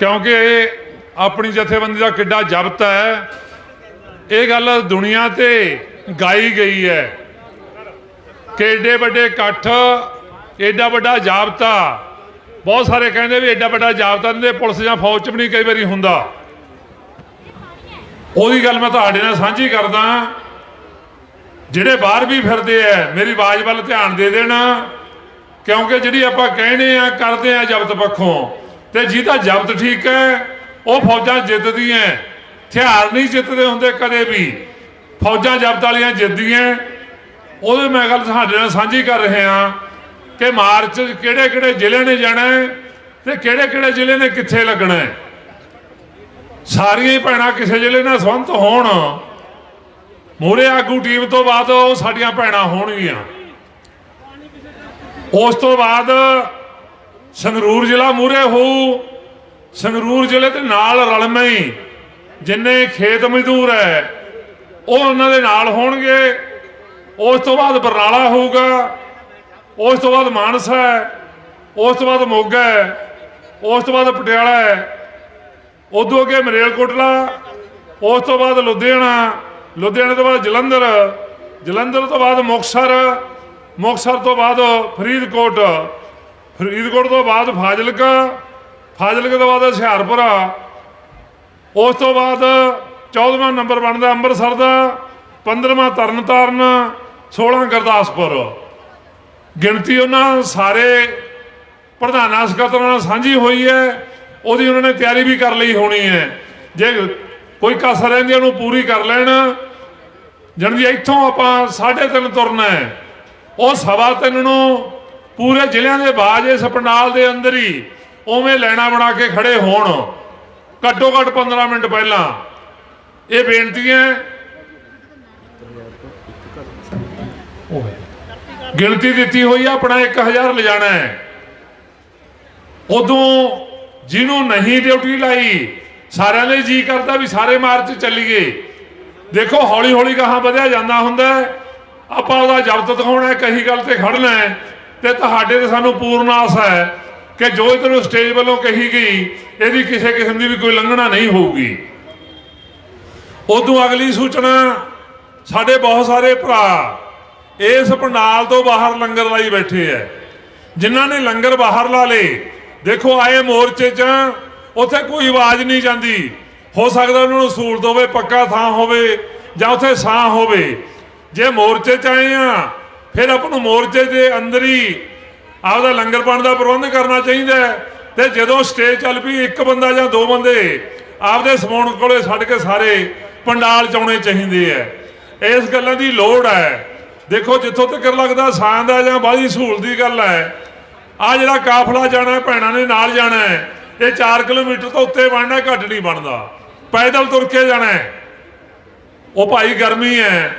ਕਿਉਂਕਿ ਇਹ ਆਪਣੀ ਜਥੇਬੰਦੀ ਦਾ ਕਿੱਡਾ ਜ਼ਬਤ ਹੈ। ਇਹ ਗੱਲ ਦੁਨੀਆ ਤੇ ਗਾਈ ਗਈ ਹੈ ਕਿ ਏਡੇ ਵੱਡੇ ਇਕੱਠ, ਏਡਾ ਵੱਡਾ ਜਾਬਤਾ, ਬਹੁਤ ਸਾਰੇ ਕਹਿੰਦੇ ਵੀ ਏਡਾ ਵੱਡਾ ਜਾਬਤਾ ਨਹੀਂ ਪੁਲਿਸ ਜਾਂ ਫੌਜ ਚ ਵੀ ਨਹੀਂ ਕਈ ਵਾਰੀ ਹੁੰਦਾ। ਉਹਦੀ ਗੱਲ ਮੈਂ ਤੁਹਾਡੇ ਨਾਲ ਸਾਂਝੀ ਕਰਦਾ ਜਿਹੜੇ ਬਾਹਰ ਵੀ ਫਿਰਦੇ ਐ ਮੇਰੀ ਆਵਾਜ਼ ਵੱਲ ਧਿਆਨ ਦੇ ਦੇਣਾ, ਕਿਉਂਕਿ ਜਿਹੜੀ ਆਪਾਂ ਕਹਿੰਦੇ ਆ, ਕਰਦੇ ਆ ਜ਼ਬਤ ਪੱਖੋਂ। ਤੇ ਜਿਹਦਾ ਜ਼ਬਤ ਠੀਕ ਹੈ, ਉਹ ਫੌਜਾਂ ਜਿੱਤਦੀਆਂ ਹਥਿਆਰ ਨਹੀਂ ਜਿੱਤਦੇ ਹੁੰਦੇ ਕਦੇ ਵੀ। ਫੌਜਾਂ ਜ਼ਬਤ ਵਾਲੀਆਂ ਜਿੱਤਦੀਆਂ ਉਹਦੇ ਮੈਂ ਗੱਲ ਸਾਡੇ ਨਾਲ ਸਾਂਝੀ ਕਰ ਰਹੇ ਹਾਂ ਕਿ ਮਾਰਚ ਕਿਹੜੇ ਕਿਹੜੇ ਜ਼ਿਲ੍ਹੇ ਨੇ ਜਾਣਾ ਹੈ ਤੇ ਕਿਹੜੇ ਕਿਹੜੇ ਜ਼ਿਲ੍ਹੇ ਨੇ ਕਿੱਥੇ ਲੱਗਣਾ ਹੈ। ਸਾਰੀਆਂ ਹੀ ਭੈਣਾਂ ਕਿਸੇ ਜ਼ਿਲ੍ਹੇ ਨਾਲ ਸੰਬੰਧ ਹੋਣ। ਮੂਰੇ ਆਗੂ ਟੀਮ ਤੋਂ ਬਾਅਦ ਉਹ ਸਾਡੀਆਂ ਭੈਣਾਂ ਹੋਣਗੀਆਂ। ਉਸ ਤੋਂ ਬਾਅਦ ਸੰਗਰੂਰ ਜ਼ਿਲ੍ਹਾ ਮੂਰੇ ਹੋਊ। ਸੰਗਰੂਰ ਜ਼ਿਲ੍ਹੇ ਦੇ ਨਾਲ ਰਲਵੇਂ ਹੀ ਜਿੰਨੇ ਖੇਤ ਮਜ਼ਦੂਰ ਹੈ ਉਹ ਉਹਨਾਂ ਦੇ ਨਾਲ ਹੋਣਗੇ। ਉਸ ਤੋਂ ਬਾਅਦ ਬਰਨਾਲਾ ਹੋਊਗਾ, ਉਸ ਤੋਂ ਬਾਅਦ ਮਾਨਸਾ ਹੈ ਉਸ ਤੋਂ ਬਾਅਦ ਮੋਗਾ ਹੈ ਉਸ ਤੋਂ ਬਾਅਦ ਪਟਿਆਲਾ ਹੈ ਉਦੋਂ ਅੱਗੇ ਮਰੇਲਕੋਟਲਾ, ਉਸ ਤੋਂ ਬਾਅਦ ਲੁਧਿਆਣਾ, ਲੁਧਿਆਣੇ ਤੋਂ ਬਾਅਦ ਜਲੰਧਰ ਜਲੰਧਰ ਤੋਂ ਬਾਅਦ ਮੁਕਤਸਰ ਮੁਕਤਸਰ ਤੋਂ ਬਾਅਦ ਫਰੀਦਕੋਟ। ਫਰੀਦਕੋਟ ਤੋਂ ਬਾਅਦ ਫਾਜ਼ਿਲਕਾ ਫਾਜ਼ਿਲਕਾ ਤੋਂ ਬਾਅਦ ਹੁਸ਼ਿਆਰਪੁਰਾ, ਉਸ ਤੋਂ ਬਾਅਦ 14ਵਾਂ ਨੰਬਰ ਬਣਦਾ ਅੰਮ੍ਰਿਤਸਰ ਦਾ 15ਵਾਂ ਤਰਨਤਾਰਨ 16 ਗੁਰਦਾਸਪੁਰ। ਗਿਣਤੀ ਉਹਨਾਂ ਸਾਰੇ ਪ੍ਰਧਾਨਾਂ ਸਕੱਤਰਾਂ ਨਾਲ ਸਾਂਝੀ ਹੋਈ ਹੈ, ਉਹਦੀ ਉਹਨਾਂ ਨੇ ਤਿਆਰੀ ਵੀ ਕਰ ਲਈ ਹੋਣੀ ਹੈ। ਜੇ ਕੋਈ ਕਸਰ ਰਹਿੰਦੀ ਉਹਨੂੰ ਪੂਰੀ ਕਰ ਲੈਣ। ਜਣਦੀ ਇੱਥੋਂ ਆਪਾਂ 3.5 ਤੁਰਨਾ ਹੈ। ਉਹ ਸਵਾ ਤਿੰਨ ਨੂੰ ਪੂਰੇ ਜ਼ਿਲ੍ਹਿਆਂ ਦੇ ਬਾਜ ਇਸ ਪੰਡਾਲ ਦੇ ਅੰਦਰ ਹੀ ਉਵੇਂ ਲੈਣਾ ਬਣਾ ਕੇ ਖੜੇ ਹੋਣ। ਘੱਟੋ ਘੱਟ 15 ਮਿੰਟ ਪਹਿਲਾਂ। ਇਹ ਬੇਨਤੀ ਹੈ। ਗਿਣਤੀ ਦਿੱਤੀ ਹੋਈ ਆ, ਆਪਣਾ 1000 ਲਿਜਾਣਾ ਹੈ। ਉਦੋਂ ਜਿਹਨੂੰ ਨਹੀਂ ਡਿਊਟੀ ਲਾਈ, ਸਾਰਿਆਂ ਦੇ ਜੀ ਕਰਦਾ ਵੀ ਸਾਰੇ ਮਾਰਚ ਚੱਲੀਏ। ਦੇਖੋ ਹੌਲੀ ਹੌਲੀ ਗਾਹਾਂ ਵਧਿਆ ਜਾਂਦਾ ਹੁੰਦਾ ਆਪਾਂ ਉਹਦਾ ਜ਼ਬਤ ਦਿਖਾਉਣਾ ਕਹੀ ਗੱਲ ਤੇ ਖੜਨਾ ਹੈ। ਤੇ ਤੁਹਾਡੇ ਤੇ ਸਾਨੂੰ ਪੂਰਨ ਆਸ ਹੈ ਕਿ ਜੋ ਤੈਨੂੰ ਸਟੇਜ ਵੱਲੋਂ ਕਹੀ ਗਈ, ਇਹਦੀ ਕਿਸੇ ਕਿਸਮ ਦੀ ਵੀ ਕੋਈ ਲੰਘਣਾ ਨਹੀਂ ਹੋਊਗੀ। ਉਦੋਂ ਅਗਲੀ ਸੂਚਨਾ, ਸਾਡੇ ਬਹੁਤ ਸਾਰੇ ਭਰਾ ਇਸ ਪੰਡਾਲ ਤੋਂ ਬਾਹਰ ਲੰਗਰ ਲਾਈ ਬੈਠੇ ਐ। ਜਿਨ੍ਹਾਂ ਨੇ ਲੰਗਰ ਬਾਹਰ ਲਾ ਲਏ, ਦੇਖੋ ਆਏ ਮੋਰਚੇ 'ਚ ਉੱਥੇ ਕੋਈ ਆਵਾਜ਼ ਨਹੀਂ ਜਾਂਦੀ। ਹੋ ਸਕਦਾ ਉਹਨਾਂ ਨੂੰ ਸਹੂਲਤ ਹੋਵੇ, ਪੱਕਾ ਥਾਂ ਹੋਵੇ ਜਾਂ ਉੱਥੇ ਛਾਂ ਹੋਵੇ। ਜੇ ਮੋਰਚੇ 'ਚ ਆਏ ਆ ਫਿਰ ਆਪਾਂ ਨੂੰ ਮੋਰਚੇ ਦੇ ਅੰਦਰ ਹੀ ਆਪਦਾ ਲੰਗਰ ਪਾਣ ਦਾ ਪ੍ਰਬੰਧ ਕਰਨਾ ਚਾਹੀਦਾ ਹੈ। ਤੇ ਜਦੋਂ ਸਟੇਜ ਚੱਲ ਪਈ ਇੱਕ ਬੰਦਾ ਜਾਂ ਦੋ ਬੰਦੇ, ਆਪਦੇ ਸਮਾਉਣ ਕੋਲੇ ਛੱਡ ਕੇ ਸਾਰੇ ਪੰਡਾਲ ਚ ਆਉਣੇ ਚਾਹੀਦੇ ਐ ਇਸ ਗੱਲਾਂ ਦੀ ਲੋੜ ਹੈ। ਦੇਖੋ, ਜਿੱਥੋਂ ਤੱਕ ਲੱਗਦਾ ਸਾਂ ਦਾ ਜਾਂ ਬਾਹਲੀ ਸਹੂਲਤ ਦੀ ਗੱਲ ਹੈ, ਆ ਜਿਹੜਾ ਕਾਫਲਾ ਜਾਣਾ, ਭੈਣਾਂ ਨੇ ਨਾਲ ਜਾਣਾ ਹੈ, ਇਹ 4 ਕਿਲੋਮੀਟਰ ਤੋਂ ਉੱਤੇ ਬਣਨਾ, ਘੱਟ ਨਹੀਂ ਬਣਦਾ। ਪੈਦਲ ਤੁਰ ਕੇ ਜਾਣਾ ਉਹ ਭਾਈ ਗਰਮੀ ਹੈ।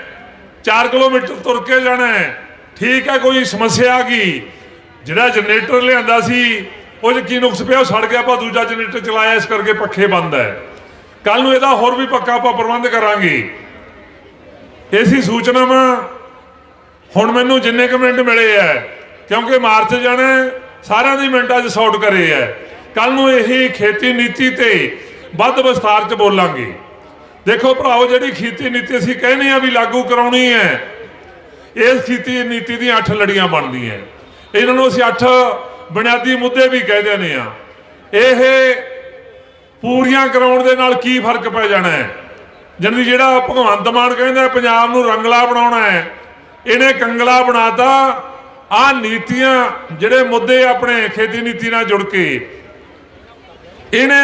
4 ਕਿਲੋਮੀਟਰ ਤੁਰ ਕੇ ਜਾਣਾ ਹੈ। ਠੀਕ ਹੈ, ਕੋਈ ਸਮੱਸਿਆ ਆ ਗਈ। ਜਿਹੜਾ ਜਨਰੇਟਰ ਲਿਆਂਦਾ ਸੀ, ਉਹ 'ਚ ਕੀ ਨੁਕਸ ਪਿਆ, ਉਹ ਸੜ ਗਿਆ, ਆਪਾਂ ਦੂਜਾ ਜਨਰੇਟਰ ਚਲਾਇਆ, ਇਸ ਕਰਕੇ ਪੱਖੇ ਬੰਦ ਹੈ। ਕੱਲ ਨੂੰ ਇਹਦਾ ਹੋਰ ਵੀ ਪੱਕਾ ਆਪਾਂ ਪ੍ਰਬੰਧ ਕਰਾਂਗੇ। ਇਸੀ ਸੂਚਨਾਵਾਂ ਹੁਣ ਮੈਨੂੰ ਜਿੰਨੇ ਕੁ ਮਿੰਟ ਮਿਲੇ ਐ ਕਿਉਂਕਿ ਮਾਰਚ ਜਾਣਾ ਸਾਰਿਆਂ ਦੀ ਮਿੰਟਾਂ 'ਚ ਸੌਟ ਕਰੇ ਐ ਕੱਲ ਨੂੰ ਇਹ ਖੇਤੀ ਨੀਤੀ ਤੇ ਵੱਧ ਵਿਸਥਾਰ 'ਚ ਬੋਲਾਂਗੇ। ਦੇਖੋ ਭਰਾਓ, ਜਿਹੜੀ ਖੇਤੀ ਨੀਤੀ ਅਸੀਂ ਕਹਿੰਦੇ ਆ ਵੀ ਲਾਗੂ ਕਰਾਉਣੀ ਹੈ ਇਸ ਖੇਤੀ ਨੀਤੀ ਦੀਆਂ 8 ਲੜੀਆਂ ਬਣਦੀਆਂ ਇਹਨਾਂ ਨੂੰ ਅਸੀਂ 8 ਬੁਨਿਆਦੀ ਮੁੱਦੇ ਵੀ ਕਹਿ ਦਿੰਦੇ ਆ ਇਹ ਪੂਰੀਆਂ ਕਰਾਉਣ ਦੇ ਨਾਲ ਕੀ ਫ਼ਰਕ ਪੈ ਜਾਣਾ ਹੈ? ਜਨਦੀ ਜਿਹੜਾ ਭਗਵੰਤ ਮਾਨ ਕਹਿੰਦਾ, ਪੰਜਾਬ ਨੂੰ ਰੰਗਲਾ ਬਣਾਉਣਾ ਹੈ, ਇਹਨੇ ਕੰਗਲਾ ਬਣਾਤਾ। ਆ ਨੀਤੀਆਂ ਜਿਹੜੇ ਮੁੱਦੇ ਆਪਣੇ ਖੇਤੀ ਨੀਤੀ ਨਾਲ ਜੁੜ ਕੇ, ਇਹਨੇ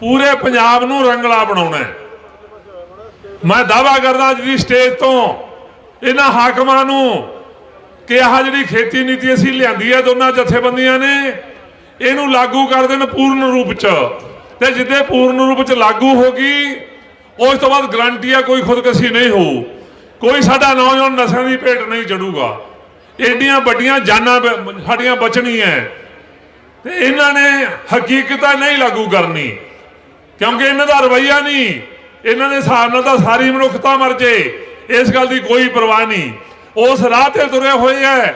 ਪੂਰੇ ਪੰਜਾਬ ਨੂੰ ਰੰਗਲਾ ਬਣਾਉਣਾ ਹੈ। ਮੈਂ ਦਾਵਾ ਕਰਦਾ ਅੱਜ ਸਟੇਜ ਤੋਂ, ਇਹਨਾਂ ਹਾਕਮਾਂ ਨੂੰ ਕਿ ਆਹ ਜਿਹੜੀ ਖੇਤੀ ਨੀਤੀ ਅਸੀਂ ਲਿਆਂਦੀ ਹੈ, ਦੋਨਾਂ ਜਥੇਬੰਦੀਆਂ ਨੇ, ਇਹਨੂੰ ਲਾਗੂ ਕਰ ਦੇਣ ਪੂਰਨ ਰੂਪ ਚ। ਤੇ ਜਿੱਦੇ ਪੂਰਨ ਰੂਪ ਚ ਲਾਗੂ ਹੋ ਗਈ, ਉਸ ਤੋਂ ਬਾਅਦ ਗਰੰਟੀ ਆ, ਕੋਈ ਖੁਦਕਸ਼ੀ ਨਹੀਂ ਹੋਊ। ਕੋਈ ਸਾਡਾ ਨੌਜਵਾਨ ਨਸ਼ਿਆਂ ਦੀ ਭੇਟ ਨਹੀਂ ਚੜੂਗਾ ਏਡੀਆਂ ਵੱਡੀਆਂ ਜਾਨਾਂ ਬ- ਸਾਡੀਆਂ ਬਚਣੀਆਂ ਤੇ ਇਹਨਾਂ ਨੇ ਹਕੀਕਤਾਂ ਨਹੀਂ ਲਾਗੂ ਕਰਨੀ, ਕਿਉਂਕਿ ਇਹਨਾਂ ਦਾ ਰਵਈਆ ਨਹੀਂ। ਇਹਨਾਂ ਦੇ ਹਿਸਾਬ ਨਾਲ ਤਾਂ ਸਾਰੀ ਮਨੁੱਖਤਾ ਮਰ ਜੇ। ਇਸ ਗੱਲ ਦੀ ਕੋਈ ਪਰਵਾਹ ਨਹੀਂ। ਉਸ ਰਾਹ ਤੇ ਤੁਰੇ ਹੋਏ ਐ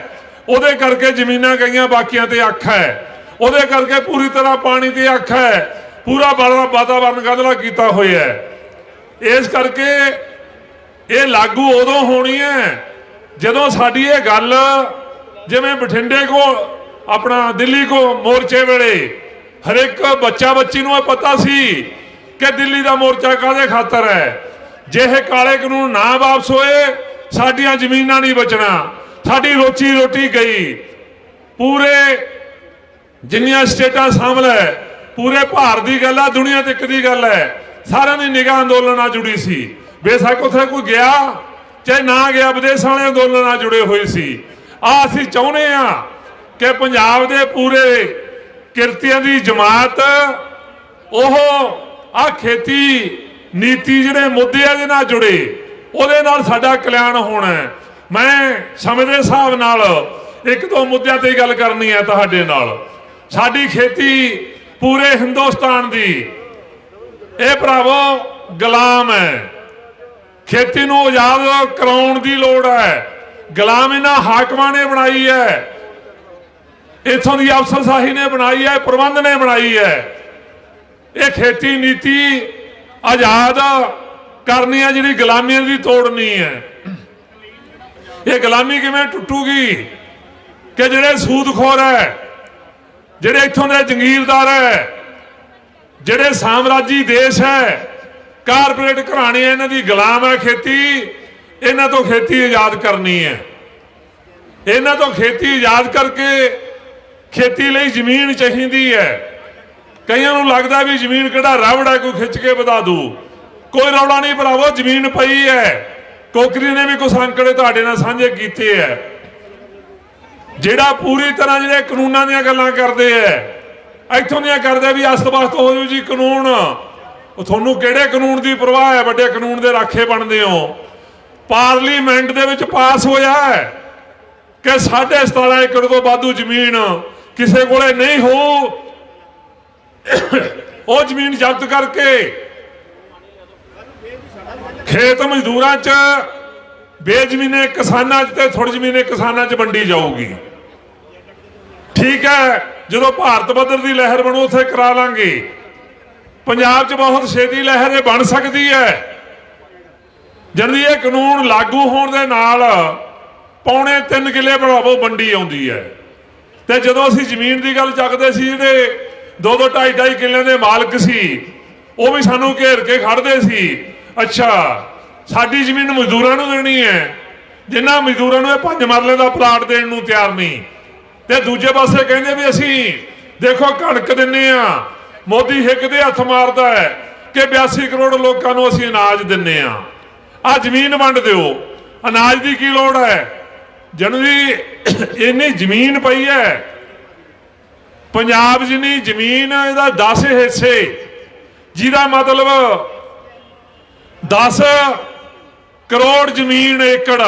ਉਹਦੇ ਕਰਕੇ ਜ਼ਮੀਨਾਂ ਗਈਆਂ, ਬਾਕੀਆਂ ਤੇ ਅੱਖ ਹੈ। ਉਹਦੇ ਕਰਕੇ ਪੂਰੀ ਤਰ੍ਹਾਂ ਪਾਣੀ ਦੀ ਅੱਖ ਹੈ। ਪੂਰਾ ਵਾਲਾ ਵਾਤਾਵਰਨ ਗੰਧਲਾ ਕੀਤਾ ਹੋਇਆ ਹੈ। ਇਸ ਕਰਕੇ ਇਹ ਲਾਗੂ ਉਦੋਂ ਹੋਣੀ ਹੈ, ਜਦੋਂ ਸਾਡੀ ਇਹ ਗੱਲ ਜਿਵੇਂ ਬਠਿੰਡੇ ਕੋ, ਆਪਣਾ ਦਿੱਲੀ ਕੋ ਮੋਰਚੇ ਵੇਲੇ ਹਰ ਇੱਕ ਬੱਚਾ ਬੱਚੀ ਨੂੰ ਇਹ ਪਤਾ ਸੀ ਕਿ ਦਿੱਲੀ ਦਾ ਮੋਰਚਾ ਕਾਹਦੇ ਖਾਤਰ ਹੈ? ਜੇ ਇਹ ਕਾਲੇ ਕਾਨੂੰਨ ਨਾ ਵਾਪਸ ਹੋਏ, ਸਾਡੀਆਂ ਜ਼ਮੀਨਾਂ ਨਹੀਂ ਬਚਣਾ। ਸਾਡੀ ਰੋਚੀ ਰੋਟੀ ਗਈ। ਪੂਰੇ ਜਿੰਨੀਆਂ ਸਟੇਟਾਂ ਸ਼ਾਮਲ ਹੈ, ਪੂਰੇ ਭਾਰਤ ਦੀ ਗੱਲ ਆ, ਦੁਨੀਆ ਤੇ ਇੱਕ ਦੀ ਗੱਲ ਹੈ। ਸਾਰਿਆਂ ਦੀ ਨਿਗਾਹ ਅੰਦੋਲਨ ਨਾਲ ਜੁੜੀ ਸੀ। ਬੇਸ਼ੱਕ ਉੱਥੇ ਕੋਈ ਗਿਆ, ਚਾਹੇ ਨਾ ਗਿਆ, ਵਿਦੇਸ਼ਾਂ ਵਾਲੇ ਅੰਦੋਲਨ ਨਾਲ ਜੁੜੇ ਹੋਏ ਸੀ। ਆ ਅਸੀਂ ਚਾਹੁੰਦੇ ਆ ਕਿ ਪੰਜਾਬ ਦੇ ਪੂਰੇ ਕਿਰਤੀਆਂ ਦੀ ਜਮਾਤ, ਉਹ ਆ ਖੇਤੀ ਨੀਤੀ ਜਿਹੜੇ ਮੁੱਦੇ ਆ ਦੇ ਨਾਲ ਜੁੜੇ, ਉਹਦੇ ਨਾਲ ਸਾਡਾ ਕਲਿਆਣ ਹੋਣਾ ਮੈਂ ਸਮੇਂ ਦੇ ਹਿਸਾਬ ਨਾਲ ਇੱਕ ਦੋ ਮੁੱਦਿਆਂ ਤੇ ਗੱਲ ਕਰਨੀ ਹੈ ਤੁਹਾਡੇ ਨਾਲ। ਸਾਡੀ ਖੇਤੀ ਪੂਰੇ ਹਿੰਦੁਸਤਾਨ ਦੀ। ਇਹ ਭਰਾਵੋ, ਗੁਲਾਮ ਹੈ। ਖੇਤੀ ਨੂੰ ਆਜ਼ਾਦ ਕਰਾਉਣ ਦੀ ਲੋੜ ਹੈ। ਗੁਲਾਮ ਇਹਨਾਂ ਹਾਕਮਾਂ ਨੇ ਬਣਾਈ ਹੈ। ਇਥੋਂ ਦੀ ਅਫਸਰਸ਼ਾਹੀ ਨੇ ਬਣਾਈ ਹੈ, ਪ੍ਰਬੰਧ ਨੇ ਬਣਾਈ ਹੈ। ਇਹ ਖੇਤੀ ਨੀਤੀ ਆਜ਼ਾਦ ਕਰਨੀ ਹੈ ਜਿਹੜੀ ਗੁਲਾਮੀਆਂ ਦੀ ਤੋੜਨੀ ਹੈ। ਇਹ ਗੁਲਾਮੀ ਕਿਵੇਂ ਟੁੱਟੂਗੀ? ਕਿ ਜਿਹੜੇ ਸੂਦਖੋਰ ਹੈ, ਜਿਹੜੇ ਇੱਥੋਂ ਦੇ ਜੰਗੀਰਦਾਰ ਹੈ, ਜਿਹੜੇ ਸਾਮਰਾਜੀ ਦੇਸ਼ ਹੈ, ਕਾਰਪੋਰੇਟ ਘਰਾਣੇ ਇਹਨਾਂ ਦੀ ਗੁਲਾਮ ਹੈ ਖੇਤੀ, ਇਹਨਾਂ ਤੋਂ ਖੇਤੀ ਆਜ਼ਾਦ ਕਰਨੀ ਹੈ। ਇਹਨਾਂ ਤੋਂ ਖੇਤੀ ਆਜ਼ਾਦ ਕਰਕੇ ਖੇਤੀ ਲਈ ਜ਼ਮੀਨ ਚਾਹੀਦੀ ਹੈ। ਕਈਆਂ ਨੂੰ ਲੱਗਦਾ ਵੀ ਜ਼ਮੀਨ ਕਿਹੜਾ ਰਵੜ ਹੈ, ਕੋਈ ਖਿੱਚ ਕੇ ਵਧਾ ਦੂ। ਕੋਈ ਰੌਲਾ ਨਹੀਂ ਭਰਾਵੋ, ਜ਼ਮੀਨ ਪਈ ਹੈ। ਕੋਕਰੀ ਨੇ ਵੀ ਕੁਝ ਅੰਕੜੇ ਤੁਹਾਡੇ ਨਾਲ ਸਾਂਝੇ ਕੀਤੇ ਹੈ। ਜਿਹੜਾ ਪੂਰੀ ਤਰ੍ਹਾਂ ਜਿਹੜੇ ਕਾਨੂੰਨਾਂ ਦੀਆਂ ਗੱਲਾਂ ਕਰਦੇ ਐ ਇੱਥੋਂ ਦੀਆਂ ਕਰਦੇ ਵੀ ਅਸਤਬਸਤ ਹੋ ਜੂ ਜੀ ਕਾਨੂੰਨ। ਉਹ ਤੁਹਾਨੂੰ ਕਿਹੜੇ ਕਾਨੂੰਨ ਦੀ ਪਰਵਾਹ ਹੈ, ਵੱਡੇ ਕਾਨੂੰਨ ਦੇ ਰਾਖੇ ਬਣਦੇ ਹੋ। ਪਾਰਲੀਮੈਂਟ ਦੇ ਵਿੱਚ ਪਾਸ ਹੋਇਆ ਹੈ ਕਿ 17.5 ਏਕੜ ਤੋਂ ਵਾਧੂ ਜ਼ਮੀਨ ਕਿਸੇ ਕੋਲੇ ਨਹੀਂ ਹੋ। ਉਹ ਜ਼ਮੀਨ ਜ਼ਬਤ ਕਰਕੇ ਖੇਤ ਮਜ਼ਦੂਰਾਂ 'ਚ ਬੇਜ਼ਮੀਨੇ ਕਿਸਾਨਾਂ 'ਚ ਤੇ ਥੋੜੀ ਜ਼ਮੀਨੇ ਕਿਸਾਨਾਂ 'ਚ ਵੰਡੀ ਜਾਊਗੀ। ਠੀਕ ਹੈ, ਜਦੋਂ ਭਾਰਤ ਪੱਧਰ ਦੀ ਲਹਿਰ ਬਣੂ, ਉੱਥੇ ਕਰਾ ਲਾਂਗੇ। ਪੰਜਾਬ 'ਚ ਬਹੁਤ ਛੇਤੀ ਲਹਿਰ ਇਹ ਬਣ ਸਕਦੀ ਹੈ। ਜਲਦੀ ਇਹ ਕਾਨੂੰਨ ਲਾਗੂ ਹੋਣ ਦੇ ਨਾਲ ਪੌਣੇ 3 ਕਿਲੇ ਬਣਾਵੋ, ਵੰਡੀ ਆਉਂਦੀ ਹੈ। ਤੇ ਜਦੋਂ ਅਸੀਂ ਜ਼ਮੀਨ ਦੀ ਗੱਲ ਚੱਕਦੇ ਸੀ ਜਿਹੜੇ ਦੋ ਦੋ ਢਾਈ ਢਾਈ ਕਿੱਲੇ ਦੇ ਮਾਲਕ ਸੀ। ਉਹ ਵੀ ਸਾਨੂੰ ਘੇਰ ਕੇ ਖੜਦੇ ਸੀ। ਅੱਛਾ, ਸਾਡੀ ਜ਼ਮੀਨ ਮਜ਼ਦੂਰਾਂ ਨੂੰ ਦੇਣੀ ਹੈ। ਜਿਨ੍ਹਾਂ ਮਜ਼ਦੂਰਾਂ ਨੂੰ ਇਹ ਪੰਜ ਮਰਲੇ ਦਾ ਪਲਾਟ ਦੇਣ ਨੂੰ ਤਿਆਰ ਨਹੀਂ। ਤੇ ਦੂਜੇ ਪਾਸੇ ਕਹਿੰਦੇ ਵੀ ਅਸੀਂ ਦੇਖੋ ਕਣਕ ਦਿੰਨੇ ਆ। ਮੋਦੀ ਹਿੱਕ ਦੇ ਹੱਥ ਮਾਰਦਾ ਹੈ ਕਿ 82 ਕਰੋੜ ਲੋਕਾਂ ਨੂੰ ਅਸੀਂ ਅਨਾਜ ਦਿੰਨੇ ਆ। ਆ ਜ਼ਮੀਨ ਵੰਡ ਦਿਓ। ਅਨਾਜ ਦੀ ਕੀ ਲੋੜ ਹੈ? ਜਨਵੀ ਇੰਨੀ ਜ਼ਮੀਨ ਪਈ ਹੈ ਪੰਜਾਬ ਜਿੰਨੀ ਜ਼ਮੀਨ ਇਹਦਾ 10 ਹਿੱਸੇ। ਜਿਹਦਾ ਮਤਲਬ 10 ਕਰੋੜ ਜ਼ਮੀਨ ਏਕੜ।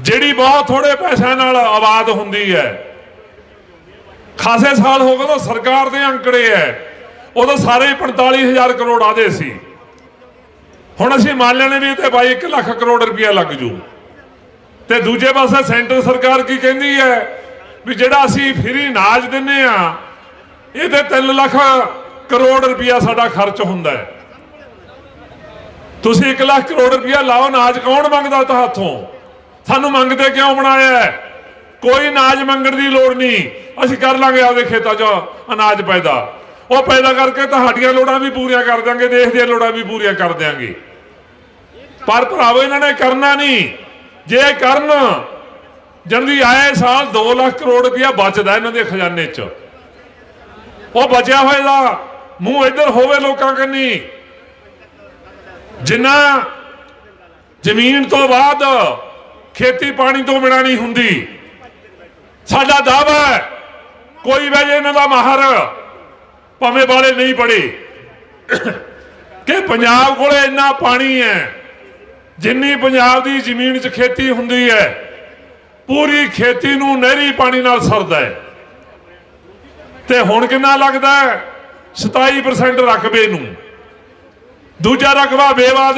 ਜਿਹੜੀ ਬਹੁਤ ਥੋੜੇ ਪੈਸਿਆਂ ਨਾਲ ਆਬਾਦ ਹੁੰਦੀ ਹੈ। ਖਾਸੇ ਸਾਲ ਹੋ ਗਏ ਤਾਂ ਸਰਕਾਰ ਦੇ ਅੰਕੜੇ ਐ ਉਦੋਂ ਸਾਰੇ ਹੀ 45000 ਕਰੋੜ ਆਦੇ ਸੀ। ਹੁਣ ਅਸੀਂ ਮੰਨ ਲੈਣੇ ਵੀ ਤੇ ਬਾਈ 1 ਲੱਖ ਕਰੋੜ ਰੁਪਇਆ ਲੱਗ ਜੂ। ਤੇ ਦੂਜੇ ਪਾਸੇ ਸੈਂਟਰ ਸਰਕਾਰ ਕੀ ਕਹਿੰਦੀ ਹੈ? ਵੀ ਜਿਹੜਾ ਅਸੀਂ ਫ੍ਰੀ ਅਨਾਜ ਦਿੰਨੇ ਆ, ਇਹਦੇ 3 ਲੱਖ ਕਰੋੜ ਰੁਪਇਆ ਸਾਡਾ ਖਰਚ ਹੁੰਦਾ ਹੈ। ਤੁਸੀਂ 1 ਲੱਖ ਕਰੋੜ ਰੁਪਇਆ ਲਾਓ, ਅਨਾਜ ਕੌਣ ਮੰਗਦਾ ਤਾਂ ਹੱਥੋਂ? ਸਾਨੂੰ ਮੰਗਦੇ ਕਿਉਂ ਬਣਾਇਆ ਕੋਈ ਅਨਾਜ ਮੰਗਣ ਦੀ ਲੋੜ ਨਹੀਂ। ਅਸੀਂ ਕਰ ਲਾਂਗੇ ਆਪਦੇ ਖੇਤਾਂ 'ਚ ਅਨਾਜ ਪੈਦਾ। ਉਹ ਪੈਦਾ ਕਰਕੇ ਤੁਹਾਡੀਆਂ ਲੋੜਾਂ ਵੀ ਪੂਰੀਆਂ ਕਰ ਦਿਆਂਗੇ, ਦੇਸ਼ ਦੀਆਂ ਲੋੜਾਂ ਵੀ ਪੂਰੀਆਂ ਕਰ ਦਿਆਂਗੇ। ਪਰ ਭਰਾਵੋ, ਇਹਨਾਂ ਨੇ ਕਰਨਾ ਨਹੀਂ। ਜੇ ਕਰਨ ਜਲਦੀ ਆਏ ਸਾਲ 2 ਲੱਖ ਕਰੋੜ ਰੁਪਇਆ ਬਚਦਾ ਇਹਨਾਂ ਦੇ ਖਜ਼ਾਨੇ 'ਚ। ਉਹ ਬਚਿਆ ਹੋਏਗਾ, ਮੂੰਹ ਇੱਧਰ ਹੋਵੇ ਲੋਕਾਂ ਕੰਨੀ। ਜਿੰਨਾ ਜ਼ਮੀਨ ਤੋਂ ਬਾਅਦ ਖੇਤੀ ਪਾਣੀ ਤੋਂ ਬਿਨਾਂ ਨਹੀਂ ਹੁੰਦੀ, ਸਾਡਾ ਦਾਵਾ ਹੈ, ਕੋਈ ਵਜੇ ਇਹਨਾਂ ਦਾ ਮਾਹਰ, ਭਾਵੇਂ ਵਾਲੇ ਨਹੀਂ ਪੜੇ ਕਿ ਪੰਜਾਬ ਕੋਲੇ ਇੰਨਾ ਪਾਣੀ ਹੈ, ਜਿੰਨੀ ਪੰਜਾਬ ਦੀ ਜ਼ਮੀਨ 'ਚ ਖੇਤੀ ਹੁੰਦੀ ਹੈ ਪੂਰੀ ਖੇਤੀ ਨੂੰ ਨਹਿਰੀ ਪਾਣੀ ਨਾਲ ਸਰਦਾ ਹੈ। ਤੇ ਹੁਣ ਕਿੰਨਾ ਲੱਗਦਾ ਹੈ? 27% ਰਕਬੇ ਨੂੰ। ਦੂਜਾ ਰਕਬਾ ਬੇਵਾਦ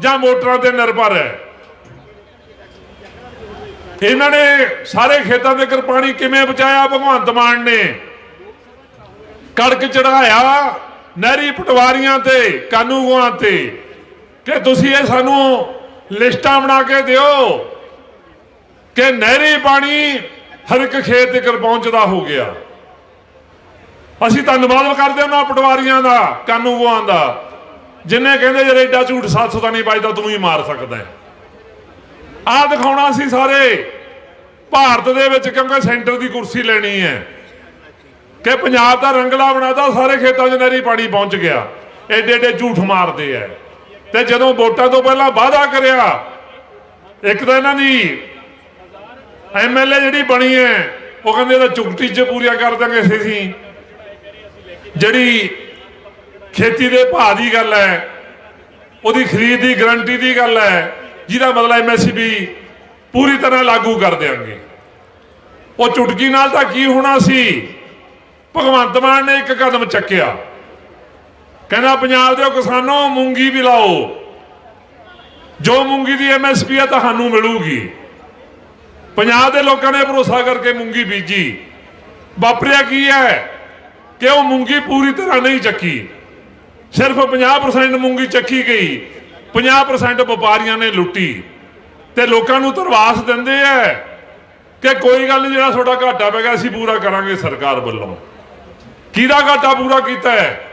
ਜਾਂ ਮੋਟਰਾਂ ਤੇ ਨਿਰਭਰ ਹੈ। ਇਹਨਾਂ ਨੇ ਸਾਰੇ ਖੇਤਾਂ ਦੇ ਕਰ ਪਾਣੀ ਕਿਵੇਂ ਬਚਾਇਆ? ਭਗਵੰਤ ਮਾਨ ਨੇ ਕੜਕ ਚੜਾਇਆ ਨਹਿਰੀ ਪਟਵਾਰੀਆਂ ਤੇ ਕਾਨੂੰਗੋਆਂ ਤੇ। ਕਿ ਤੁਸੀਂ ਇਹ ਸਾਨੂੰ ਲਿਸਟਾਂ ਬਣਾ ਕੇ ਦਿਓ। ਕਿ ਨਹਿਰੀ ਪਾਣੀ ਹਰ ਇੱਕ ਖੇਤ ਤੱਕ ਪਹੁੰਚਦਾ ਹੋ ਗਿਆ। ਅਸੀਂ ਧੰਨਵਾਦ ਕਰਦੇ ਉਹਨਾਂ ਪਟਵਾਰੀਆਂ ਦਾ ਕਾਨੂੰਗੋਆਂ ਦਾ, ਜਿੰਨੇ ਕਹਿੰਦੇ ਯਾਰ ਐਡਾ ਝੂਠ ਸੱਚ ਤਾਂ ਨਹੀਂ ਵੱਜਦਾ, ਤੂੰ ਹੀ ਮਾਰ ਸਕਦਾ ਹੈ। ਆਹ ਦਿਖਾਉਣਾ ਸੀ ਸਾਰੇ, ਭਾਰਤ ਦੇ ਵਿੱਚ ਕਿਉਂਕਿ ਸੈਂਟਰ ਦੀ ਕੁਰਸੀ ਲੈਣੀ ਹੈ। ਕਿ ਪੰਜਾਬ ਦਾ ਰੰਗਲਾ ਬਣਾਤਾ, ਸਾਰੇ ਖੇਤਾਂ 'ਚ ਨਹਿਰੀ ਪਾਣੀ ਪਹੁੰਚ ਗਿਆ। ਐਡੇ ਐਡੇ ਝੂਠ ਮਾਰਦੇ ਐ ਤੇ ਜਦੋਂ ਵੋਟਾਂ ਤੋਂ ਪਹਿਲਾਂ ਵਾਅਦਾ ਕਰਿਆ, ਇੱਕ ਤਾਂ ਇਹਨਾਂ ਦੀ ਐਮਐਲਏ ਜਿਹੜੀ ਬਣੀ ਹੈ, ਉਹ ਕਹਿੰਦੇ ਇਹਦਾ ਚੁਕਤੀ 'ਚ ਪੂਰੀਆਂ ਕਰ ਦਾਂਗੇ ਅਸੀਂ ਜਿਹੜੀ ਖੇਤੀ ਦੇ ਭਾਅ ਦੀ ਗੱਲ ਹੈ, ਉਹਦੀ ਖਰੀਦ ਦੀ ਗਰੰਟੀ ਦੀ ਗੱਲ ਹੈ, ਜਿਹਦਾ ਮਤਲਬ ਐਮਐਸਪੀ ਪੂਰੀ ਤਰ੍ਹਾਂ ਲਾਗੂ ਕਰ ਦੇਵਾਂਗੇ ਉਹ ਚੁਟਕੀ ਨਾਲ ਤਾਂ ਕੀ ਹੋਣਾ ਸੀ? ਭਗਵੰਤ ਮਾਨ ਨੇ ਇੱਕ ਕਦਮ ਚੱਕਿਆ। ਕਹਿੰਦਾ, ਪੰਜਾਬ ਦੇ ਕਿਸਾਨੋ, ਮੂੰਗੀ ਵੀ ਲਾਓ। ਜੋ ਮੂੰਗੀ ਦੀ ਐਮਐਸਪੀ ਹੈ ਤੁਹਾਨੂੰ ਮਿਲੂਗੀ। ਪੰਜਾਬ ਦੇ ਲੋਕਾਂ ਨੇ ਭਰੋਸਾ ਕਰਕੇ ਮੂੰਗੀ ਬੀਜੀ। ਵਾਪਰਿਆ ਕੀ ਹੈ? ਕਿ ਉਹ ਮੂੰਗੀ ਪੂਰੀ ਤਰ੍ਹਾਂ ਨਹੀਂ ਚੱਕੀ। ਸਿਰਫ 50% ਮੂੰਗੀ ਚੱਕੀ ਗਈ। 50% ਵਪਾਰੀਆਂ ਨੇ ਲੁੱਟੀ। ਤੇ ਲੋਕਾਂ ਨੂੰ ਤਰਵਾਸ ਦਿੰਦੇ ਐ ਕਿ ਕੋਈ ਗੱਲ ਨਹੀਂ, ਜਿਹੜਾ ਤੁਹਾਡਾ ਘਾਟਾ ਪੈ ਗਿਆ, ਅਸੀਂ ਪੂਰਾ ਕਰਾਂਗੇ ਸਰਕਾਰ ਵੱਲੋਂ। ਕਿਹਦਾ ਘਾਟਾ ਪੂਰਾ ਕੀਤਾ ਹੈ?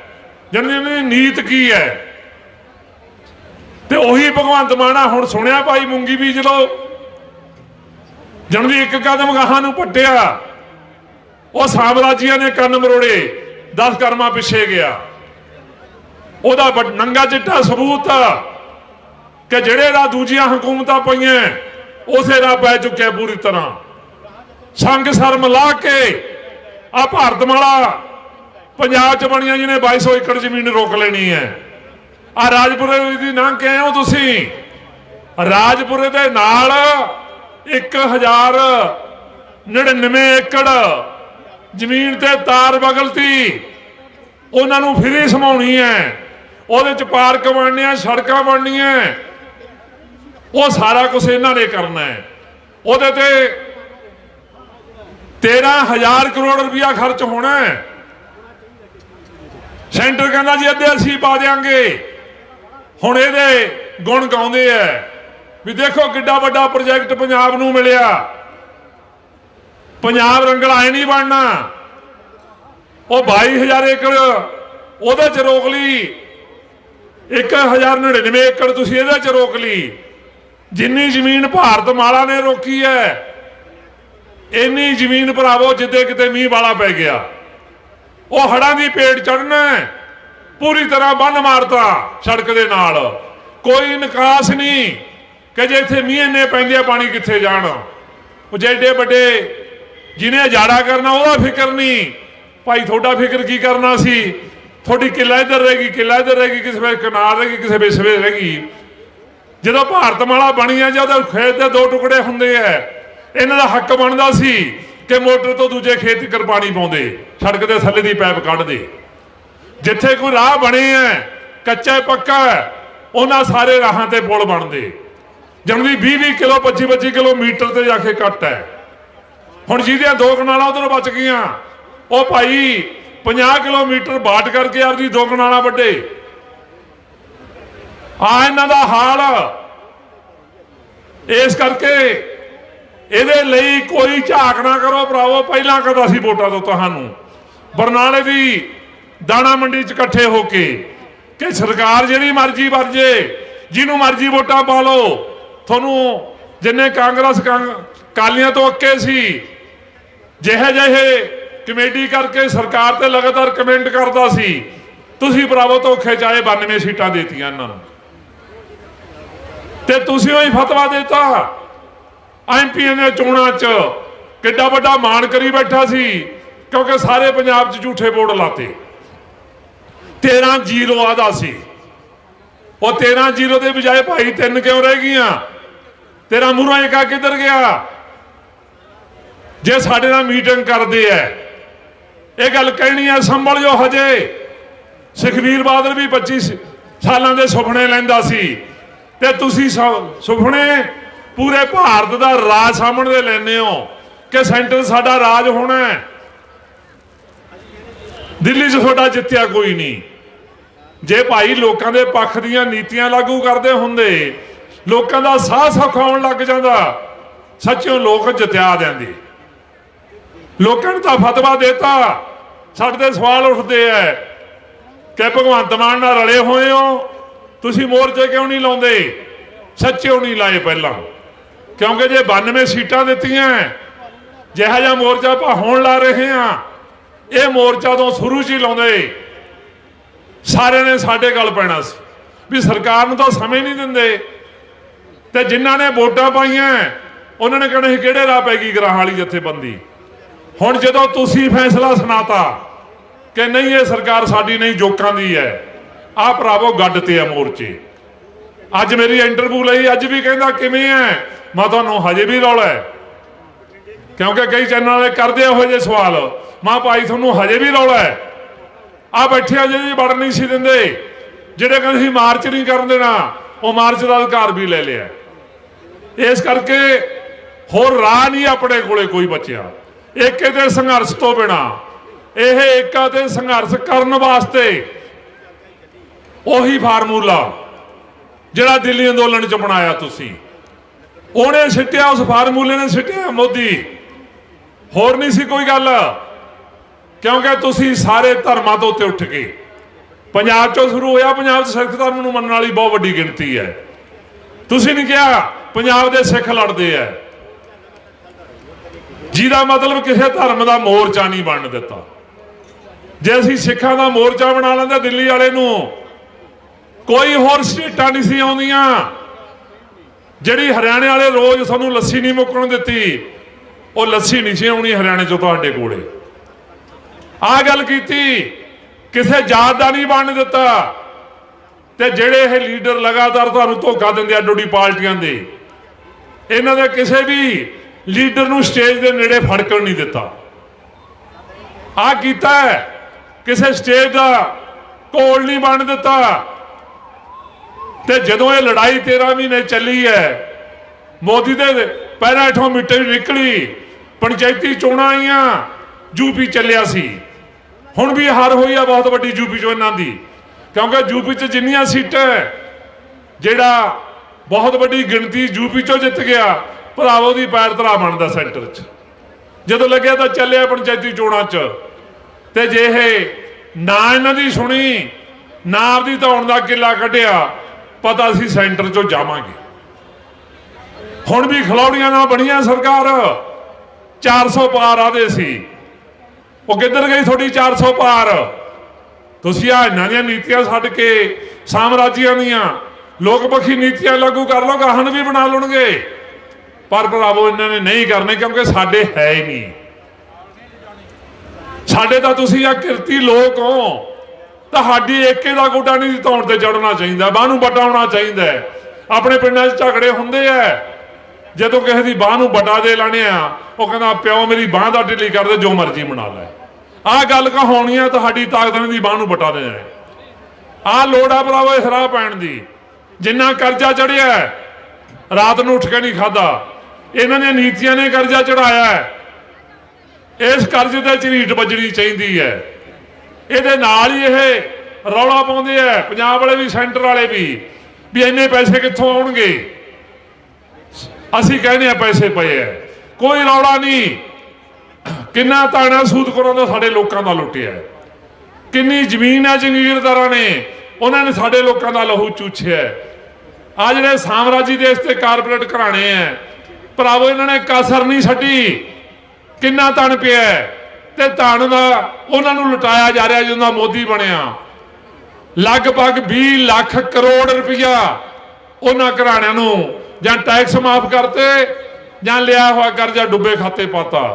ਜਨਨੀ ਦੀ ਨੀਤ ਕੀ ਹੈ? ਤੇ ਉਹੀ ਭਗਵੰਤ ਮਾਨਾ ਹੁਣ ਸੁਣਿਆ ਭਾਈ ਮੂੰਗੀ ਬੀਜ ਲਓ। ਜਨਦੀ ਇੱਕ ਕਦਮ ਗਾਹਾਂ ਨੂੰ ਪੱਟਿਆ। ਉਹ ਸਾਮਰਾਜੀਆਂ ਨੇ ਕੰਨ ਮਰੋੜੇ 10 ਕਰਮਾਂ ਪਿੱਛੇ ਗਿਆ। ਉਹਦਾ ਨੰਗਾ ਚਿੱਟਾ ਸਬੂਤ ਕਿ ਜਿਹੜੇ ਦਾ ਦੂਜੀਆਂ ਹਕੂਮਤਾਂ ਪਈਆਂ, ਉਸੇ ਦਾ ਪੈ ਚੁੱਕਿਆ ਪੂਰੀ ਤਰ੍ਹਾਂ। ਸੰਗ ਸਰ ਮਿਲਾ ਕੇ ਆ ਭਾਰਤਮਾਲਾ ਪੰਜਾਬ ਚ ਬਣੀਆਂ ਜਿਹਨੇ 2200 ਏਕੜ ਜ਼ਮੀਨ ਰੋਕ ਲੈਣੀ ਹੈ। ਆ ਰਾਜਪੁਰੇ ਦੀ ਨਾਂ ਕੇ ਹੋ ਤੁਸੀਂ? ਰਾਜਪੁਰੇ ਦੇ ਨਾਲ 1099 ਏਕੜ ਜ਼ਮੀਨ ਤੇ ਤਾਰ ਬਗਲਤੀ। ਉਹਨਾਂ ਨੂੰ ਫਰੀ ਸਮਾਉਣੀ ਹੈ। ਉਹਦੇ ਚ ਪਾਰਕ ਬਣਨੀਆਂ ਸੜਕਾਂ ਬਣਨੀਆਂ ਉਹ ਸਾਰਾ ਕੁਝ ਇਹਨਾਂ ਨੇ ਕਰਨਾ ਹੈ। ਉਹਦੇ ਤੇ 13000 ਕਰੋੜ ਰੁਪਇਆ ਖਰਚ ਹੋਣਾ ਹੈ। ਸੈਂਟਰ ਕਹਿੰਦਾ ਜੀ ਅੱਧੇ ਅਸੀਂ ਪਾ ਦੇਾਂਗੇ ਹੁਣ ਇਹਦੇ ਗੁਣ ਗਾਉਂਦੇ ਐ ਵੀ ਦੇਖੋ ਕਿੱਡਾ ਵੱਡਾ ਪ੍ਰੋਜੈਕਟ ਪੰਜਾਬ ਨੂੰ ਮਿਲਿਆ। ਪੰਜਾਬ ਰੰਗਲਾ ਐ ਨਹੀਂ ਬਣਨਾ। ਉਹ 22000 ਏਕੜ, ਉਹਦੇ ਚ ਰੋਕ ਲਈ। 1099 ਏਕੜ ਤੁਸੀਂ ਇਹਦੇ ਚ ਰੋਕ ਲਈ। ਜਿੰਨੀ ਜ਼ਮੀਨ ਭਾਰਤ ਮਾਲਾ ਨੇ ਰੋਕੀ ਹੈ, ਇੰਨੀ ਜ਼ਮੀਨ ਭਰਾਵੋ ਜਿੱਦੇ ਕਿਤੇ ਮੀਂਹ ਵਾਲਾ ਪੈ ਗਿਆ। ਉਹ ਹੜਾਂ ਦੀ ਪੇਟ ਚੜਨਾ ਪੂਰੀ ਤਰ੍ਹਾਂ ਬੰਨ ਮਾਰਤਾ ਸੜਕ ਦੇ ਨਾਲ। ਕੋਈ ਨਿਕਾਸ ਨਹੀਂ। ਕਿ ਜੇ ਇੱਥੇ ਮੀਂਹ ਇੰਨੇ ਪੈਂਦੇ ਪਾਣੀ ਕਿੱਥੇ ਜਾਣ? ਉਹ ਜਿਹੜੇ ਵੱਡੇ ਜਿਹਨੇ ਜਾੜਾ ਕਰਨਾ ਉਹਦਾ ਫਿਕਰ ਨਹੀਂ ਭਾਈ ਤੁਹਾਡਾ ਫਿਕਰ ਕੀ ਕਰਨਾ ਸੀ? ਤੁਹਾਡੀ ਕਿੱਲਾ ਇੱਧਰ ਰਹੇਗੀ ਕਿੱਲਾ ਇੱਧਰ ਰਹੇਗੀ ਕਿਸੇ ਵੇ ਕਨਾਲ ਰਹੇਗੀ ਕਿਸੇ ਵਿਸਵੇ ਰਹੇਗੀ ਜਦੋਂ ਭਾਰਤ ਮਾਲਾ ਬਣੀ ਆ ਜਦੋਂ ਖੇਤ ਦੇ ਦੋ ਟੁਕੜੇ ਹੁੰਦੇ ਆ, ਇਹਨਾਂ ਦਾ ਹੱਕ ਬਣਦਾ ਸੀ ਕਿ ਮੋਟਰ ਤੋਂ ਦੂਜੇ ਖੇਤ ਤੱਕ ਪਾਣੀ ਪਾਉਂਦੇ, ਸੜਕ ਦੇ ਥੱਲੇ ਦੀ ਪਾਈਪ ਕੱਢਦੇ। ਜਿੱਥੇ ਕੋਈ ਰਾਹ ਬਣੇ ਆ, ਕੱਚਾ ਪੱਕਾ, ਉਹਨਾਂ ਸਾਰੇ ਰਾਹਾਂ ਤੇ ਪੁਲ ਬਣਦੇ। ਜਨਵਰੀ 20 20 ਕਿਲੋ 25 25 ਕਿਲੋਮੀਟਰ ਤੇ ਜਾ ਕੇ ਕੱਟ ਹੈ। ਹੁਣ ਜਿਹਦੀਆਂ ਦੋ ਕਨਾਲਾਂ ਉਧਰ ਬਚ ਗਈਆਂ, ਉਹ ਭਾਈ 50 ਕਿਲੋਮੀਟਰ ਬਾਟ ਕਰਕੇ ਆਪਦੀ ਦੋ ਕਨਾਲਾਂ ਵੱਡੇ ਆ ਇਹਨਾਂ ਦਾ ਹਾਲ। ਇਸ ਕਰਕੇ ਇਹਦੇ ਲਈ ਕੋਈ ਝਾਕ ਨਾ ਕਰੋ ਭਰਾਵੋ, ਪਹਿਲਾਂ ਕਦਾ ਸੀ ਵੋਟਾਂ ਤੋਂ ਤੁਹਾਨੂੰ? ਬਰਨਾਲੇ ਦੀ ਦਾਣਾ ਮੰਡੀ 'ਚ ਇਕੱਠੇ ਹੋ ਕੇ, ਕਿ ਸਰਕਾਰ ਜਿਹੜੀ ਮਰਜ਼ੀ ਵਰਜੇ, ਜਿਹਨੂੰ ਮਰਜ਼ੀ ਵੋਟਾਂ ਪਾ ਲਓ ਤੁਹਾਨੂੰ ਜਿੰਨੇ ਕਾਂਗਰਸ ਕਾਂਗ- ਕਾਲੀਆਂ ਤੋਂ ਅੱਕੇ ਸੀ, ਜਿਹੇ ਜਿਹੇ ਕਮੇਟੀ ਕਰਕੇ ਸਰਕਾਰ ਤੇ ਲਗਾਤਾਰ ਕਮੈਂਟ ਕਰਦਾ ਸੀ, ਤੁਸੀਂ ਭਰਾਵੋ ਧੋਖੇ ਚਾਏ 92 ਸੀਟਾਂ ਦੇਤੀਆਂ ਇਹਨਾਂ ਨੂੰ। ਤੇ ਤੁਸੀਂ ਉਹੀ ਫਤਵਾ ਦਿੱਤਾ ਐਮਪੀ ਦੇ ਚੋਣਾਂ 'ਚ ਕਿੱਡਾ ਵੱਡਾ ਮਾਣ ਕਰੀ ਬੈਠਾ ਸੀ, ਕਿਉਂਕਿ ਸਾਰੇ ਪੰਜਾਬ 'ਚ ਝੂਠੇ ਵੋਟ ਲਾਤੇ। 13 ਜ਼ੀਰੋ ਆਦਾ ਸੀ। ਉਹ 13 ਜ਼ੀਰੋ ਦੇ ਬਜਾਏ ਭਾਈ ਤਿੰਨ ਕਿਉਂ ਰਹਿ ਗਈਆਂ? ਤੇਰਾ ਮੂਹਰਾ ਏਕਾ ਕਿੱਧਰ ਗਿਆ? ਜੇ ਸਾਡੇ ਨਾਲ ਮੀਟਿੰਗ ਕਰਦੇ ਐ, ਇਹ ਗੱਲ ਕਹਿਣੀ ਐ, ਸੰਭਲ ਜੋ ਹਜੇ। ਸੁਖਵੀਰ ਬਾਦਲ ਵੀ 25 ਸਾਲਾਂ ਦੇ ਸੁਪਨੇ ਲੈਂਦਾ ਸੀ। ਤੇ ਤੁਸੀਂ ਸੁਪਨੇ ਪੂਰੇ ਭਾਰਤ ਦਾ ਰਾਜ ਸਾਹਮਣੇ ਦੇ ਲੈਨੇ ਹੋ ਕਿ ਸੈਂਟਰ ਸਾਡਾ ਰਾਜ ਹੋਣਾ ਹੈ ਦਿੱਲੀ 'ਚ ਤੁਹਾਡਾ ਜਿੱਤਿਆ ਕੋਈ ਨਹੀਂ। ਜੇ ਭਾਈ ਲੋਕਾਂ ਦੇ ਪੱਖ ਦੀਆਂ ਨੀਤੀਆਂ ਲਾਗੂ ਕਰਦੇ ਹੁੰਦੇ ਲੋਕਾਂ ਦਾ ਸਾਹ ਸੁਖਾਉਣ ਲੱਗ ਜਾਂਦਾ। ਸੱਚਿਓ ਲੋਕ ਜਿੱਤਿਆ ਦਿੰਦੇ। ਲੋਕਾਂ ਨੇ ਤਾਂ ਫਤਵਾ ਦਿੱਤਾ। ਸਾਡੇ ਤੇ ਸਵਾਲ ਉੱਠਦੇ ਐ ਕਿ ਭਗਵੰਤ ਮਾਨ ਨਾਲ ਰਲੇ ਹੋਏ ਹੋ। ਤੁਸੀਂ ਮੋਰਚੇ ਕਿਉਂ ਨਹੀਂ ਲਾਉਂਦੇ? ਸੱਚਿਓ ਨਹੀਂ ਲਾਏ ਪਹਿਲਾਂ। ਕਿਉਂਕਿ ਜੇ 92 ਸੀਟਾਂ ਦਿੱਤੀਆਂ, ਜਿਹਾ ਜਿਹਾ ਮੋਰਚਾ ਆਪਾਂ ਹੋਣ ਲਾ ਰਹੇ ਹਾਂ, ਇਹ ਮੋਰਚਾ ਤੋਂ ਸ਼ੁਰੂ 'ਚ ਹੀ ਲਾਉਂਦੇ। ਸਾਰਿਆਂ ਨੇ ਸਾਡੇ ਗੱਲ ਪੈਣਾ ਸੀ। ਵੀ ਸਰਕਾਰ ਨੂੰ ਤਾਂ ਸਮਝ ਨਹੀਂ ਦਿੰਦੇ। ਤੇ ਜਿਨ੍ਹਾਂ ਨੇ ਵੋਟਾਂ ਪਾਈਆਂ, ਉਹਨਾਂ ਨੇ ਕਹਿਣਾ ਸੀ, ਕਿਹੜੇ ਰਾਹ ਪੈ ਗਈ ਗਰਾਹਾਂ ਵਾਲੀ ਜਥੇਬੰਦੀ? ਹੁਣ ਜਦੋਂ ਤੁਸੀਂ ਫੈਸਲਾ ਸੁਣਾਤਾ ਕਿ ਨਹੀਂ, ਇਹ ਸਰਕਾਰ ਸਾਡੀ ਨਹੀਂ, ਜੋਕਾਂ ਦੀ ਹੈ, ਆਹ ਭਰਾਵੋ ਗੱਡ ਤੇ ਆ ਮੋਰਚੇ। ਅੱਜ ਮੇਰੀ ਇੰਟਰਵਿਊ ਲਈ ਅੱਜ ਵੀ ਕਹਿੰਦਾ, ਕਿਵੇਂ ਹੈ ਮੈਂ ਤੁਹਾਨੂੰ ਹਜੇ ਵੀ ਰੌਲਾ ਹੈ ਕਿਉਂਕਿ ਕਈ ਚੈਨਲ ਵਾਲੇ ਕਰਦੇ ਇਹੋ ਜਿਹੇ ਸਵਾਲ। ਮਾਂ ਭਾਈ, ਤੁਹਾਨੂੰ ਹਜੇ ਵੀ ਰੌਲਾ ਹੈ ਆ ਬੈਠੇ ਆ ਜਿਹੜੇ ਵੜ ਨਹੀਂ ਸੀ ਦਿੰਦੇ, ਜਿਹੜੇ ਕਹਿੰਦੇ ਸੀ, ਮਾਰਚ ਨਹੀਂ ਕਰਨ ਦੇਣਾ, ਉਹ ਮਾਰਚ ਦਾ ਅਧਿਕਾਰ ਵੀ ਲੈ ਲਿਆ। ਇਸ ਕਰਕੇ ਹੋਰ ਰਾਹ ਨਹੀਂ ਆਪਣੇ ਕੋਲੇ ਕੋਈ ਬਚਿਆ। ਏਕੇ ਦੇ ਸੰਘਰਸ਼ ਤੋਂ ਬਿਨਾ, ਇਹ ਏਕਾ ਦੇ ਸੰਘਰਸ਼ ਕਰਨ ਵਾਸਤੇ ਉਹੀ ਫਾਰਮੂਲਾ ਜਿਹੜਾ ਦਿੱਲੀ ਅੰਦੋਲਨ ਚ ਬਣਾਇਆ ਤੁਸੀਂ। ਉਹਨੇ ਸਿੱਟਿਆ, ਉਸ ਫਾਰਮੂਲੇ ਨੇ ਸਿੱਟਿਆ ਮੋਦੀ। ਹੋਰ ਨਹੀਂ ਸੀ ਕੋਈ ਗੱਲ, ਕਿਉਂਕਿ ਤੁਸੀਂ ਸਾਰੇ ਧਰਮਾਂ ਤੋਂ ਉੱਤੇ ਉੱਠ ਕੇ ਪੰਜਾਬ ਚੋਂ ਸ਼ੁਰੂ ਹੋਇਆ, ਪੰਜਾਬ 'ਚ ਸਿੱਖ ਧਰਮ ਨੂੰ ਮੰਨਣ ਵਾਲੀ ਬਹੁਤ ਵੱਡੀ ਗਿਣਤੀ ਹੈ। ਤੁਸੀਂ ਨਹੀਂ ਕਿਹਾ, ਪੰਜਾਬ ਦੇ ਸਿੱਖ ਲੜਦੇ ਆ ਜਿਹਦਾ ਮਤਲਬ ਕਿਸੇ ਧਰਮ ਦਾ ਮੋਰਚਾ ਨਹੀਂ ਬਣਨ ਦਿੱਤਾ। ਜੇ ਅਸੀਂ ਸਿੱਖਾਂ ਦਾ ਮੋਰਚਾ ਬਣਾ ਲੈਂਦੇ ਦਿੱਲੀ ਵਾਲੇ ਨੂੰ, ਕੋਈ ਹੋਰ ਸਟੇਟਾਂ ਨਹੀਂ ਸੀ ਆਉਂਦੀਆਂ। ਜਿਹੜੀ ਹਰਿਆਣੇ ਵਾਲੇ ਰੋਜ਼ ਸਾਨੂੰ ਲੱਸੀ ਨਹੀਂ ਮੁੱਕਣ ਦਿੱਤੀ, ਉਹ ਲੱਸੀ ਨਹੀਂ ਸੀ ਆਉਣੀ ਹਰਿਆਣੇ ਚੋਂ ਤੁਹਾਡੇ ਕੋਲੇ। ਆ ਗੱਲ ਕੀਤੀ, ਕਿਸੇ ਜਾਤ ਦਾ ਨਹੀਂ ਬਣਨ ਦਿੱਤਾ। ਤੇ ਜਿਹੜੇ ਇਹ ਲੀਡਰ ਲਗਾਤਾਰ ਤੁਹਾਨੂੰ ਧੋਖਾ ਦਿੰਦੇ ਆ ਡੋਡੀ ਪਾਰਟੀਆਂ ਦੇ, ਇਹਨਾਂ ਦੇ ਕਿਸੇ ਵੀ ਲੀਡਰ ਨੂੰ ਸਟੇਜ ਦੇ ਨੇੜੇ ਫੜਕਣ ਨਹੀਂ ਦਿੱਤਾ। ਆ ਕੀਤਾ ਕਿਸੇ ਸਟੇਜ ਦਾ ਕੋਲ ਨਹੀਂ ਬਣ ਦਿੱਤਾ। ਤੇ ਜਦੋਂ ਇਹ ਲੜਾਈ 13 ਮਹੀਨੇ ਚੱਲੀ ਹੈ, ਮੋਦੀ ਦੇ ਪੈਰਾਂ ਹੇਠੋਂ ਮਿੱਟੀ ਨਿਕਲੀ, ਪੰਚਾਇਤੀ ਚੋਣਾਂ ਆਈਆਂ ਯੂਪੀ ਚੱਲਿਆ ਸੀ। ਹੁਣ ਵੀ ਹਾਰ ਹੋਈ ਆ, ਬਹੁਤ ਵੱਡੀ ਯੂਪੀ ਚੋਂ ਇਹਨਾਂ ਦੀ। ਕਿਉਂਕਿ ਯੂਪੀ ਚ ਜਿੰਨੀਆਂ ਸੀਟਾਂ ਜਿਹੜਾ ਬਹੁਤ ਵੱਡੀ ਗਿਣਤੀ ਯੂਪੀ ਚੋਂ ਜਿੱਤ ਗਿਆ, ਭਰਾਵੋ ਦੀ ਪੈਰ ਧਰਾ ਬਣਦਾ ਸੈਂਟਰ 'ਚ। ਜਦੋਂ ਲੱਗਿਆ ਤਾਂ ਚੱਲਿਆ ਪੰਚਾਇਤੀ ਚੋਣਾਂ 'ਚ। ਤੇ ਜੇ ਇਹ ਨਾ ਇਹਨਾਂ ਦੀ ਸੁਣੀ, ਨਾ ਆਪਦੀ ਧੌਣ ਦਾ ਕਿੱਲਾ ਕੱਢਿਆ, ਪਤਾ ਸੀ ਸੈਂਟਰ 'ਚੋਂ ਜਾਵਾਂਗੇ। ਹੁਣ ਵੀ ਖਲੌੜੀਆਂ ਨਾਲ ਬਣੀਆਂ ਸਰਕਾਰ। 400 ਪਾਰ ਆਦੇ ਸੀ। ਉਹ ਕਿੱਧਰ ਗਈ ਤੁਹਾਡੀ 400 ਪਾਰ? ਤੁਸੀਂ ਆ ਇਹਨਾਂ ਦੀਆਂ ਨੀਤੀਆਂ ਛੱਡ ਕੇ ਸਾਮਰਾਜੀਆਂ ਦੀਆਂ ਲੋਕ ਪੱਖੀ ਨੀਤੀਆਂ ਲਾਗੂ ਕਰ ਲਓ, ਗਾਹਨ ਵੀ ਬਣਾ ਲੈਣਗੇ। ਪਰ ਭਰਾਵੋ, ਇਹਨਾਂ ਨੇ ਨਹੀਂ ਕਰਨੇ ਕਿਉਂਕਿ ਸਾਡੇ ਹੈ ਹੀ ਨਹੀਂ। ਸਾਡੇ ਤਾਂ ਤੁਸੀਂ ਆ ਕਿਰਤੀ ਲੋਕ ਹੋ। ਤੁਹਾਡੀ ਏਕੇ ਦਾ ਗੋਡਾ ਨਹੀਂ ਧੌਣ ਤੇ ਚੜਨਾ ਚਾਹੀਦਾ, ਬਾਹ ਨੂੰ ਬਟਾਉਣਾ ਚਾਹੀਦਾ ਆਪਣੇ ਪਿੰਡਾਂ 'ਚ ਝਗੜੇ ਹੁੰਦੇ ਆ। ਜਦੋਂ ਕਿਸੇ ਦੀ ਬਾਹ ਨੂੰ ਬਟਾ ਦੇ ਲੈਣੇ ਆ ਉਹ ਕਹਿੰਦਾ, ਪਿਓ, ਮੇਰੀ ਬਾਹ ਦਾ ਢਿੱਲੀ ਕਰ ਦੇ, ਜੋ ਮਰਜ਼ੀ ਬਣਾ ਲੈ। ਆਹ ਗੱਲ ਕਹਾਉਣੀ ਆ, ਤੁਹਾਡੀ ਤਾਕਤਾਂ ਦੀ ਬਾਹ ਨੂੰ ਬਟਾ ਦੇ ਜਾਏ। ਆਹ ਲੋੜ ਆ ਭਰਾਵੋ ਇਸ ਰਾਹ ਪੈਣ ਦੀ। ਜਿੰਨਾ ਕਰਜ਼ਾ ਚੜਿਆ ਰਾਤ ਨੂੰ ਉੱਠ ਕੇ ਨਹੀਂ ਖਾਦਾ ਇਹਨਾਂ ਨੇ ਨੀਤੀਆਂ ਨੇ ਕਰਜ਼ਾ ਚੜਾਇਆ ਇਸ ਕਰਜ਼ੇ ਤੇ ਝਰੀਟ ਵੱਜਣੀ ਚਾਹੀਦੀ ਹੈ। ਇਹਦੇ ਨਾਲ ਹੀ ਇਹ ਰੌਲਾ ਪਾਉਂਦੇ ਆ, ਪੰਜਾਬ ਵਾਲੇ ਵੀ, ਸੈਂਟਰ ਵਾਲੇ ਵੀ ਵੀ ਇੰਨੇ ਪੈਸੇ ਕਿੱਥੋਂ ਆਉਣਗੇ? ਅਸੀਂ ਕਹਿੰਦੇ ਆ ਪੈਸੇ ਪਏ ਆ। ਕੋਈ ਰੌਲਾ ਨਹੀਂ। ਕਿੰਨਾ ਤਾਣਾ ਸੂਦ ਦਾ ਸਾਡੇ ਲੋਕਾਂ ਦਾ ਲੁੱਟਿਆ ਕਿੰਨੀ ਜ਼ਮੀਨ ਹੈ ਜ਼ਮੀਰਦਾਰਾਂ ਨੇ, ਉਹਨਾਂ ਨੇ ਸਾਡੇ ਲੋਕਾਂ ਦਾ ਲਹੂ ਚੂਛਿਆ ਆ ਜਿਹੜੇ ਸਾਮਰਾਜੀ ਦੇਸ਼ ਤੇ ਕਾਰਪੋਰੇਟ ਘਰਾਣੇ ਆ ਭਰਾਵੋ, ਇਹਨਾਂ ਨੇ ਕਸਰ ਨਹੀਂ ਛੱਡੀ। ਕਿੰਨਾ ਤਣ ਪਿਆ ਤੇ ਤਣ ਦਾ ਉਹਨਾਂ ਨੂੰ ਲੁਟਾਇਆ ਜਾ ਰਿਹਾ ਜਦੋਂ ਮੋਦੀ ਬਣਿਆ। ਲਗਭਗ 20 ਲੱਖ ਕਰੋੜ ਰੁਪਇਆ ਉਹਨਾਂ ਘਰਾਣਿਆਂ ਨੂੰ ਜਾਂ ਟੈਕਸ ਮਾਫ ਕਰਤੇ ਜਾਂ ਲਿਆ ਹੋਇਆ ਕਰਜ਼ਾ ਡੁੱਬੇ ਖਾਤੇ ਪਾਤਾ।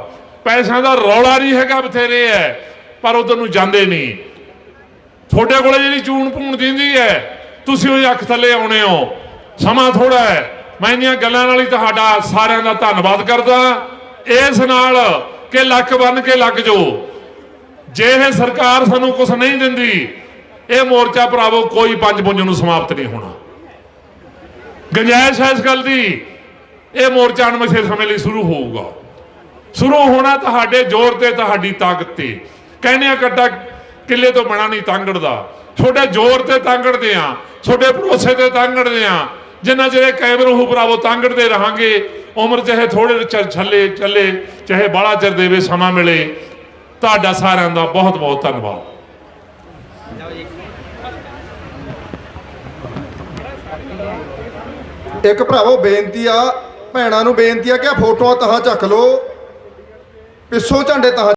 ਪੈਸਿਆਂ ਦਾ ਰੌਲਾ ਨਹੀਂ ਹੈਗਾ ਬਥੇਰੇ ਹੈ ਪਰ ਉਧਰ ਨੂੰ ਜਾਂਦੇ ਨਹੀਂ। ਤੁਹਾਡੇ ਕੋਲੇ ਜਿਹੜੀ ਚੂਣ ਭੂਣ ਦਿੰਦੀ ਹੈ ਤੁਸੀਂ ਉਹ ਅੱਖ ਥੱਲੇ ਆਉਣੇ ਹੋ। ਸਮਾਂ ਥੋੜਾ ਹੈ ਮੈਂ ਇਹਨਾਂ ਗੱਲਾਂ ਨਾਲ ਹੀ ਤੁਹਾਡਾ ਸਾਰਿਆਂ ਦਾ ਧੰਨਵਾਦ ਕਰਦਾ। ਇਸ ਨਾਲ ਕਿ ਲੱਕ ਬੰਨ ਕੇ ਲੱਗ ਜੋ ਜੇ ਇਹ ਸਰਕਾਰ ਸਾਨੂੰ ਕੁਝ ਨਹੀਂ ਦਿੰਦੀ, ਇਹ ਮੋਰਚਾ ਭਰਾਵੋ ਕੋਈ ਪੰਜ ਪੁੰਜ ਨੂੰ ਸਮਾਪਤ ਨਹੀਂ ਹੋਣਾ। ਗੁੰਜਾਇਸ਼ ਹੈ ਇਸ ਗੱਲ ਦੀ। ਇਹ ਮੋਰਚਾ ਅਣਮਿੱਥੇ ਸਮੇਂ ਲਈ ਸ਼ੁਰੂ ਹੋਊਗਾ। ਸ਼ੁਰੂ ਹੋਣਾ ਤੁਹਾਡੇ ਜ਼ੋਰ ਤੇ, ਤੁਹਾਡੀ ਤਾਕਤ ਤੇ। ਕਹਿੰਦੇ ਆ ਕੱਟਾ ਕਿੱਲੇ ਤੋਂ ਬਣਾ ਨਹੀਂ ਤਾਂਗੜ ਦਾ ਤੁਹਾਡੇ ਜ਼ੋਰ ਤੇ ਤਾਂਗੜਦੇ ਆ, ਤੁਹਾਡੇ ਭਰੋਸੇ ਤੇ ਤਾਂਗੜਦੇ ਆ। ਜਿੰਨਾ ਚਿਰ ਇਹ ਕਾਇਮ ਭਰਾਵੋ, ਤਾਂਗੜਦੇ ਰਹਾਂਗੇ। ਉਮਰ ਚਾਹੇ ਥੋੜੇ ਚਿਰ ਛੱਲੇ, ਚੱਲੇ, ਚਾਹੇ ਬਾਲਾ ਚਿਰ ਦੇਵੇ, ਸਮਾਂ ਮਿਲੇ। ਤੁਹਾਡਾ ਸਾਰਿਆਂ ਦਾ ਬਹੁਤ ਬਹੁਤ ਧੰਨਵਾਦ। ਇੱਕ ਭਰਾਵੋ, ਬੇਨਤੀ ਆ, ਭੈਣਾਂ ਨੂੰ ਬੇਨਤੀ ਆ ਕਿ ਆ ਫੋਟੋਆਂ ਤਹਾਂ ਚੱਕ ਲਓ। ਪਿੱਛੋਂ ਝੰਡੇ ਤਾਂ